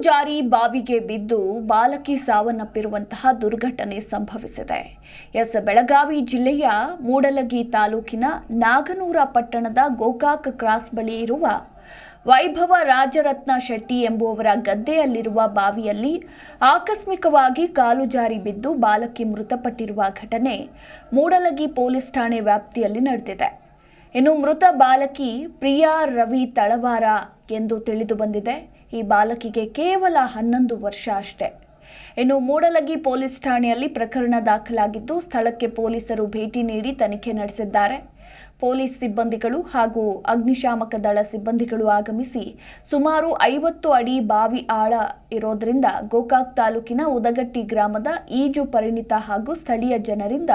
ಜಾರಿ ಬಾವಿಗೆ ಬಿದ್ದು ಬಾಲಕಿ ಸಾವನ್ನಪ್ಪಿರುವಂತಹ ದುರ್ಘಟನೆ ಸಂಭವಿಸಿದೆ. ಎಸ್. ಬೆಳಗಾವಿ ಜಿಲ್ಲೆಯ ಮೂಡಲಗಿ ತಾಲೂಕಿನ ನಾಗನೂರ ಪಟ್ಟಣದ ಗೋಕಾಕ್ ಕ್ರಾಸ್ ಬಳಿ ಇರುವ ವೈಭವ ರಾಜರತ್ನ ಶೆಟ್ಟಿ ಎಂಬುವವರ ಗದ್ದೆಯಲ್ಲಿರುವ ಬಾವಿಯಲ್ಲಿ ಆಕಸ್ಮಿಕವಾಗಿ ಕಾಲು ಜಾರಿ ಬಿದ್ದು ಬಾಲಕಿ ಮೃತಪಟ್ಟಿರುವ ಘಟನೆ ಮೂಡಲಗಿ ಪೊಲೀಸ್ ಠಾಣೆ ವ್ಯಾಪ್ತಿಯಲ್ಲಿ ನಡೆದಿದೆ. ಇನ್ನು ಮೃತ ಬಾಲಕಿ ಪ್ರಿಯಾ ರವಿ ತಳವಾರ ಎಂದು ತಿಳಿದು ಬಂದಿದೆ. ಈ ಬಾಲಕಿಗೆ ಕೇವಲ ಹನ್ನೊಂದು ವರ್ಷ ಅಷ್ಟೇ. ಇನ್ನು ಮೂಡಲಗಿ ಪೊಲೀಸ್ ಠಾಣೆಯಲ್ಲಿ ಪ್ರಕರಣ ದಾಖಲಾಗಿದ್ದು, ಸ್ಥಳಕ್ಕೆ ಪೊಲೀಸರು ಭೇಟಿ ನೀಡಿ ತನಿಖೆ ನಡೆಸಿದ್ದಾರೆ. ಪೊಲೀಸ್ ಸಿಬ್ಬಂದಿಗಳು ಹಾಗೂ ಅಗ್ನಿಶಾಮಕ ದಳ ಸಿಬ್ಬಂದಿಗಳು ಆಗಮಿಸಿ ಸುಮಾರು ಐವತ್ತು ಅಡಿ ಬಾವಿ ಆಳ ಇರೋದ್ರಿಂದ ಗೋಕಾಕ್ ತಾಲೂಕಿನ ಉದಗಟ್ಟಿ ಗ್ರಾಮದ ಈಜು ಪರಿಣಿತ ಹಾಗೂ ಸ್ಥಳೀಯ ಜನರಿಂದ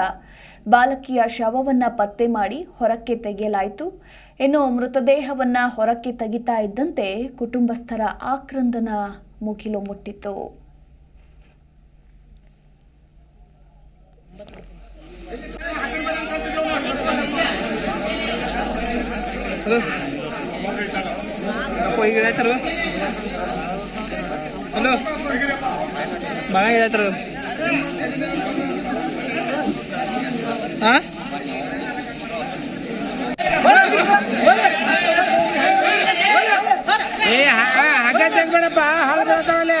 ಬಾಲಕಿಯ ಶವವನ್ನು ಪತ್ತೆ ಮಾಡಿ ಹೊರಕ್ಕೆ ತೆಗೆಯಲಾಯಿತು. ಇನ್ನು ಮೃತದೇಹವನ್ನು ಹೊರಕ್ಕೆ ತೆಗಿತಾ ಇದ್ದಂತೆ ಕುಟುಂಬಸ್ಥರ ಆಕ್ರಂದನ ಮುಗಿಲು ಮುಟ್ಟಿತು. ಈಗ ಹೇಳ್ತಾರ? ಹಲೋ? ಮಗ ಹೇಳ್ತಾರ? ಹಾ ಏ ಹಾಗೆ ಹಾಗೆ ಹಾಲು ಬರ್ತಾವಲ್ಲೇ